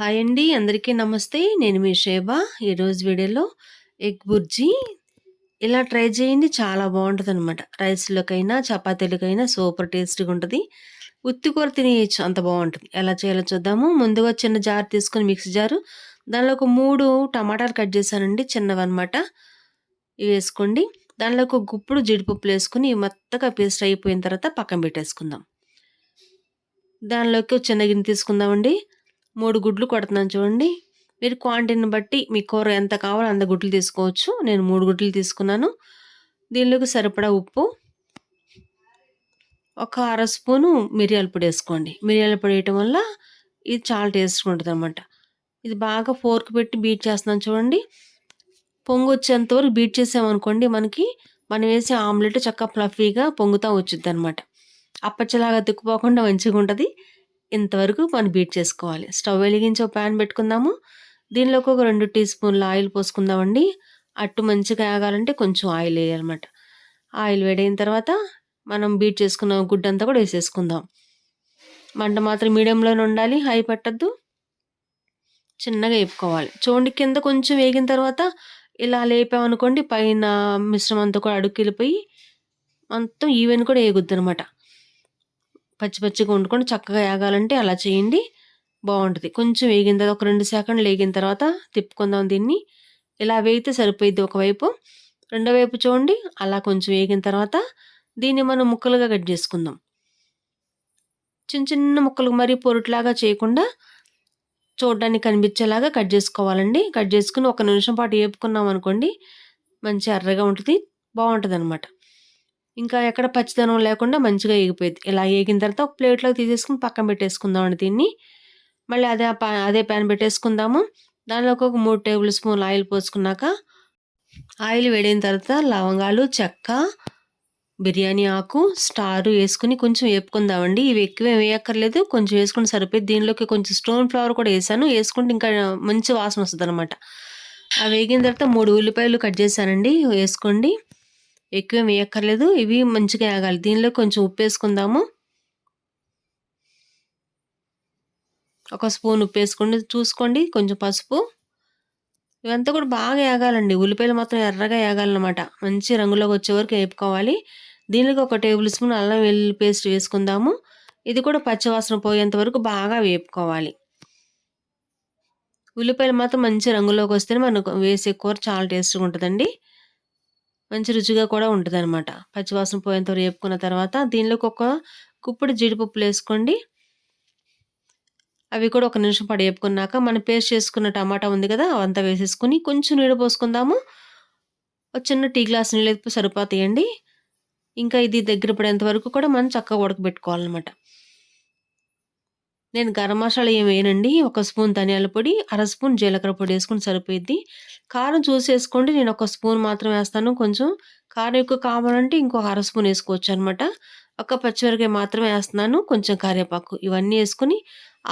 Hi అండి అందరికీ నమస్తే. నేను మీ షేబా ఈరోజు వీడియోలో ఎగ్ బుర్జీ. ఇలా ట్రై చేయండి చాలా బాగుంటుంది అనమాట రైస్లోకైనా చపాతీలకైనా సూపర్ టేస్ట్గా ఉంటుంది. ఉత్తి కూర తినేయచ్చు అంత బాగుంటుంది. ఎలా చేయాలో చూద్దాము. ముందుగా చిన్న జార్ తీసుకొని మిక్సీ జారు. దానిలో ఒక మూడు టమాటాలు కట్ చేశానండి చిన్నవి అనమాట ఇవి వేసుకోండి. దానిలో ఒక గుప్పుడు జీడిపప్పులు వేసుకుని మెత్తగా పేస్ట్ అయిపోయిన తర్వాత పక్కన పెట్టేసుకుందాం. దానిలోకి చిన్న గిన్నె తీసుకుందామండి. మూడు గుడ్లు కొడుతున్నాను చూడండి. మీరు క్వాంటిటీని బట్టి మీ కూర ఎంత కావాలో అంత గుడ్లు తీసుకోవచ్చు. నేను మూడు గుడ్లు తీసుకున్నాను. దీనిలోకి సరిపడా ఉప్పు. ఒక అర స్పూను మిరియాల పొడి వేసుకోండి. మిరియాల పొడి వేయటం వల్ల ఇది చాలా టేస్ట్గా ఉంటుంది అనమాట ఇది బాగా ఫోర్క్ పెట్టి బీట్ చేస్తున్నాను చూడండి. పొంగు వచ్చేంతవరకు బీట్ చేసామనుకోండి మనకి మనం వేసే ఆమ్లెట్ చక్కగా ఫ్లఫీగా పొంగుతూ వచ్చింది అనమాట అప్పచ్చలాగా తిక్కుపోకుండా మంచిగా ఉంటుంది ఇంతవరకు మనం బీట్ చేసుకోవాలి. స్టవ్ వెలిగించి ఒక ప్యాన్ పెట్టుకుందాము. దీనిలోకి ఒక రెండు టీ స్పూన్ల ఆయిల్ పోసుకుందామండి. అట్టు మంచిగా ఆగాలంటే కొంచెం ఆయిల్ వేయాలన్నమాట. ఆయిల్ వేడైన తర్వాత మనం బీట్ చేసుకున్న గుడ్డంతా కూడా వేసేసుకుందాం. మంట మాత్రం మీడియంలోనే ఉండాలి. హై పట్టద్దు. చిన్నగా వేపుకోవాలి. చూడండి కింద కొంచెం వేగిన తర్వాత ఇలా లేపామనుకోండి పైన మిశ్రమం అంతా కూడా అడుక్కిలిపోయి మొత్తం ఈవెన్ కూడా వేగుద్ది అనమాట పచ్చి పచ్చిగా వండుకొని చక్కగా వేగాలంటే అలా చేయండి బాగుంటుంది. కొంచెం వేగిన తర్వాత ఒక రెండు సెకండ్లు వేగిన తర్వాత తిప్పుకుందాం దీన్ని. ఇలా వేగితే సరిపోయిద్ది ఒకవైపు. రెండో వైపు చూడండి అలా కొంచెం వేగిన తర్వాత దీన్ని మనం ముక్కలుగా కట్ చేసుకుందాం. చిన్న చిన్న ముక్కలు మరీ పొరుట్లాగా చేయకుండా చూడడానికి కనిపించేలాగా కట్ చేసుకోవాలండి. కట్ చేసుకుని ఒక నిమిషం పాటు వేపుకున్నాం అనుకోండి మంచి ఎర్రగా ఉంటుంది బాగుంటుంది అనమాట ఇంకా ఎక్కడ పచ్చిదనం లేకుండా మంచిగా ఎగిపోయింది ఇలా ఎగిన తర్వాత ఒక ప్లేట్లోకి తీసేసుకుని పక్కన పెట్టేసుకుందామండి దీన్ని. మళ్ళీ అదే అదే ప్యాన్ పెట్టేసుకుందాము. దానిలోకి ఒక మూడు టేబుల్ స్పూన్ ఆయిల్ పోసుకున్నాక ఆయిల్ వేడిన తర్వాత లవంగాలు చెక్క బిర్యానీ ఆకు స్టారు వేసుకుని కొంచెం వేపుకుందామండి. ఇవి ఎక్కువ వేయక్కర్లేదు. కొంచెం వేసుకుని సరిపోయి దీనిలోకి కొంచెం స్టోన్ ఫ్లవర్ కూడా వేసాను. వేసుకుంటే ఇంకా మంచి వాసన వస్తుంది అనమాట అవి వేగిన తర్వాత మూడు ఉల్లిపాయలు కట్ చేశానండి. వేసుకోండి. ఎక్కువ వేయక్కర్లేదు. ఇవి మంచిగా వేగాలి దీనిలో కొంచెం ఉప్పు వేసుకుందాము. ఒక స్పూన్ ఉప్పు వేసుకోండి. చూసుకోండి. కొంచెం పసుపు. ఇవంతా కూడా బాగా వేగాలండి. ఉల్లిపాయలు మాత్రం ఎర్రగా వేగాలన్నమాట. మంచి రంగులోకి వచ్చే వరకు వేపుకోవాలి. దీనికి ఒక టేబుల్ స్పూన్ అల్లం వెల్లుల్లి పేస్ట్ వేసుకుందాము. ఇది కూడా పచ్చివాసన పోయేంత వరకు బాగా వేపుకోవాలి. ఉల్లిపాయలు మాత్రం మంచి రంగులోకి వస్తేనే మనకు వేసే కూర చాలా టేస్ట్గా ఉంటుందండి. మంచి రుచిగా కూడా ఉంటుంది అనమాట పచ్చివాసన పోయేంత వేపుకున్న తర్వాత దీనిలోకి ఒక కుప్పుడు జీడిపప్పులు వేసుకోండి. అవి కూడా ఒక నిమిషం పడి వేపుకున్నాక మనం పేస్ట్ చేసుకున్న టమాటా ఉంది కదా అవంతా వేసేసుకుని కొంచెం నీళ్ళు పోసుకుందాము. ఒక చిన్న టీ గ్లాస్ నీళ్ళు సరిపోతాయండి. ఇంకా ఇది దగ్గర పడేంత వరకు కూడా మనం చక్కగా ఉడకబెట్టుకోవాలన్నమాట. నేను గరం మసాలా ఏం వేయనండి. ఒక స్పూన్ ధనియాల పొడి అర స్పూన్ జీలకర్ర పొడి వేసుకుని సరిపోయిద్ది. కారం చూసి వేసుకోండి నేను ఒక స్పూన్ మాత్రం వేస్తాను. కొంచెం కారం ఎక్కువ కావాలంటే ఇంకొక అర స్పూన్ వేసుకోవచ్చు అనమాట ఒక పచ్చిమిరకాయ మాత్రమే వేస్తున్నాను. కొంచెం కరివేపాకు ఇవన్నీ వేసుకుని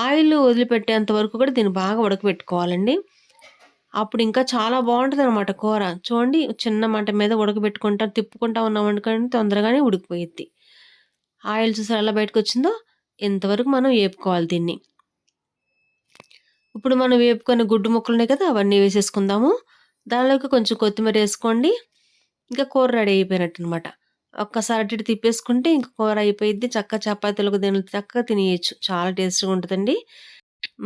ఆయిల్ వదిలిపెట్టేంత వరకు కూడా దీన్ని బాగా ఉడకబెట్టుకోవాలండి. అప్పుడు ఇంకా చాలా బాగుంటుంది అనమాట కూర. చూడండి చిన్న మంట మీద ఉడకబెట్టుకుంటా తిప్పుకుంటా ఉన్నాం అనుకోండి తొందరగానే ఉడికిపోయిద్ది. ఆయిల్ చూసారు ఎలా బయటకు వచ్చిందో ఇంతవరకు మనం వేపుకోవాలి దీన్ని? ఇప్పుడు మనం వేపుకొని గుడ్డు ముక్కలు ఉన్నాయి కదా అవన్నీ వేసేసుకుందాము. దానిలోకి కొంచెం కొత్తిమీర వేసుకోండి. ఇంకా కూర రెడీ అయిపోయినట్టు అనమాట ఒక్కసారి అటు తిప్పేసుకుంటే ఇంకా కూర అయిపోయింది చక్క చపాతీలకు దీని చక్కగా తినేయచ్చు. చాలా టేస్ట్గా ఉంటుందండి.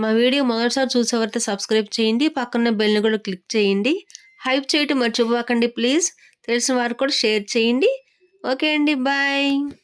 మా వీడియో మొదటిసారి చూసేవారితే సబ్స్క్రైబ్ చేయండి. పక్కన బెల్ని కూడా క్లిక్ చేయండి. హైప్ చేయటం మర్చిపోకండి ప్లీజ్. తెలిసిన వారు కూడా షేర్ చేయండి. ఓకే అండి. బాయ్.